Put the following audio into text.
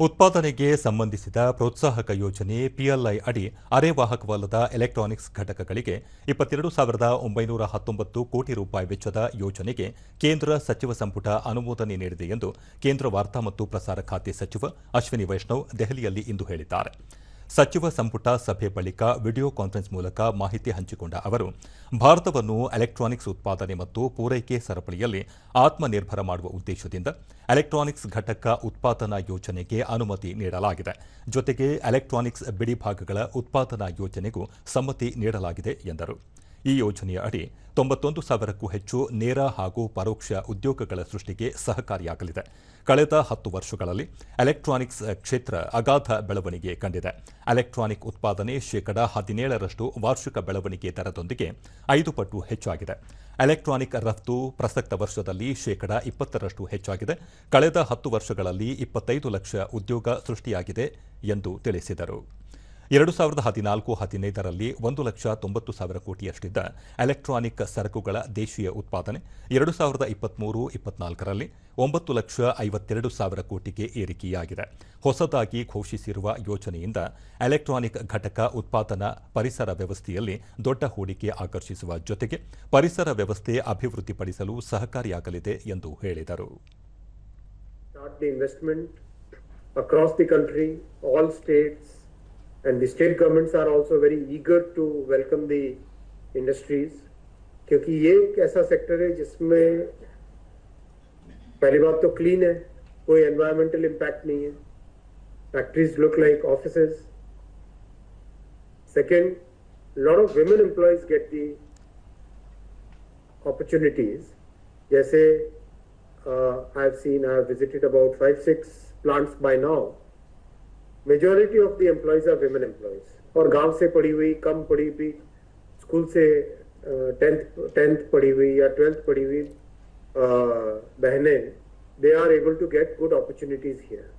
ಉತ್ಪಾದನೆಗೆ ಸಂಬಂಧಿಸಿದ ಪ್ರೋತ್ಸಾಹಕ ಯೋಜನೆ ಪಿಎಲ್ಐ ಅಡಿ ಅರೆವಾಹಕವಲ್ಲದ ಎಲೆಕ್ಟ್ರಾನಿಕ್ಸ್ ಘಟಕಗಳಿಗೆ ಇಪ್ಪತ್ತೆರಡು ಸಾವಿರದ ಒಂಬೈನೂರ ಹತ್ತೊಂಬತ್ತು ಕೋಟಿ ರೂಪಾಯಿ ವೆಚ್ಚದ ಯೋಜನೆಗೆ ಕೇಂದ್ರ ಸಚಿವ ಸಂಪುಟ ಅನುಮೋದನೆ ನೀಡಿದೆ ಎಂದು ಕೇಂದ್ರ ವಾರ್ತಾ ಮತ್ತು ಪ್ರಸಾರ ಖಾತೆ ಸಚಿವ ಅಶ್ವಿನಿ ವೈಷ್ಣವ್ ದೆಹಲಿಯಲ್ಲಿ ಇಂದು ಹೇಳಿದ್ದಾರೆ. ಸಚಿವ ಸಂಪುಟ ಸಭೆ ಬಳಿಕ ವಿಡಿಯೋ ಕಾನ್ಫರೆನ್ಸ್ ಮೂಲಕ ಮಾಹಿತಿ ಹಂಚಿಕೊಂಡ ಅವರು, ಭಾರತವನ್ನು ಎಲೆಕ್ಟ್ರಾನಿಕ್ಸ್ ಉತ್ಪಾದನೆ ಮತ್ತು ಪೂರೈಕೆ ಸರಪಳಿಯಲ್ಲಿ ಆತ್ಮನಿರ್ಭರ ಮಾಡುವ ಉದ್ದೇಶದಿಂದ ಎಲೆಕ್ಟ್ರಾನಿಕ್ಸ್ ಘಟಕ ಉತ್ಪಾದನಾ ಯೋಜನೆಗೆ ಅನುಮತಿ ನೀಡಲಾಗಿದೆ. ಜೊತೆಗೆ ಎಲೆಕ್ಟ್ರಾನಿಕ್ಸ್ ಬಿಡಿಭಾಗಗಳ ಉತ್ಪಾದನಾ ಯೋಜನೆಗೂ ಸಮ್ಮತಿ ನೀಡಲಾಗಿದೆ ಎಂದರು. ಈ ಯೋಜನೆಯ ಅಡಿ ತೊಂಬತ್ತೊಂದು ಸಾವಿರಕ್ಕೂ ಹೆಚ್ಚು ನೇರ ಹಾಗೂ ಪರೋಕ್ಷ ಉದ್ಯೋಗಗಳ ಸೃಷ್ಟಿಗೆ ಸಹಕಾರಿಯಾಗಲಿದೆ. ಕಳೆದ ಹತ್ತು ವರ್ಷಗಳಲ್ಲಿ ಎಲೆಕ್ಟ್ರಾನಿಕ್ಸ್ ಕ್ಷೇತ್ರ ಅಗಾಧ ಬೆಳವಣಿಗೆ ಕಂಡಿದೆ. ಎಲೆಕ್ಟ್ರಾನಿಕ್ ಉತ್ಪಾದನೆ ಶೇಕಡ ಹದಿನೇಳರಷ್ಟು ವಾರ್ಷಿಕ ಬೆಳವಣಿಗೆ ದರದೊಂದಿಗೆ ಐದು ಪಟ್ಟು ಹೆಚ್ಚಾಗಿದೆ. ಎಲೆಕ್ಟ್ರಾನಿಕ್ ರಫ್ತು ಪ್ರಸಕ್ತ ವರ್ಷದಲ್ಲಿ ಶೇಕಡ ಇಪ್ಪತ್ತರಷ್ಟು ಹೆಚ್ಚಾಗಿದೆ. ಕಳೆದ ಹತ್ತು ವರ್ಷಗಳಲ್ಲಿ ಇಪ್ಪತ್ತೈದು ಲಕ್ಷ ಉದ್ಯೋಗ ಸೃಷ್ಟಿಯಾಗಿದೆ ಎಂದು ತಿಳಿಸಿದರು. ಎರಡು ಸಾವಿರದ ಹದಿನಾಲ್ಕು ಹದಿನೈದರಲ್ಲಿ ಒಂದು ಲಕ್ಷ ತೊಂಬತ್ತು ಸಾವಿರ ಕೋಟಿಯಷ್ಟಿದ್ದ ಎಲೆಕ್ಟ್ರಾನಿಕ್ ಸರಕುಗಳ ದೇಶೀಯ ಉತ್ಪಾದನೆ ಎರಡು ಸಾವಿರದ ಇಪ್ಪತ್ಮೂರು ಇಪ್ಪತ್ನಾಲ್ಕರಲ್ಲಿ ಒಂಬತ್ತು ಲಕ್ಷ ಐವತ್ತೆರಡು ಸಾವಿರ ಕೋಟಿಗೆ ಏರಿಕೆಯಾಗಿದೆ. ಹೊಸದಾಗಿ ಘೋಷಿಸಿರುವ ಯೋಜನೆಯಿಂದ ಎಲೆಕ್ಟ್ರಾನಿಕ್ ಘಟಕ ಉತ್ಪಾದನಾ ಪರಿಸರ ವ್ಯವಸ್ಥೆಯಲ್ಲಿ ದೊಡ್ಡ ಹೂಡಿಕೆ ಆಕರ್ಷಿಸುವ ಜೊತೆಗೆ ಪರಿಸರ ವ್ಯವಸ್ಥೆ ಅಭಿವೃದ್ಧಿಪಡಿಸಲು ಸಹಕಾರಿಯಾಗಲಿದೆ ಎಂದು ಹೇಳಿದರು. Investment across the country, all states, and the state governments are also very eager to welcome the industries. क्योंकि ये एक ऐसा सेक्टर है जिसमें पहली बात तो क्लीन है कोई एनवायरमेंटल इम्पैक्ट नहीं है factories look like offices second lot of women employees get the opportunities जैसे uh, I've seen, I've visited about five, six plants by now. Majority of the employees are women employees और गाँव से पढ़ी हुई, कम पढ़ी हुई, स्कूल से tenth tenth पढ़ी हुई या ट्वेल्थ पढ़ी हुई बहनें they are able to get good opportunities here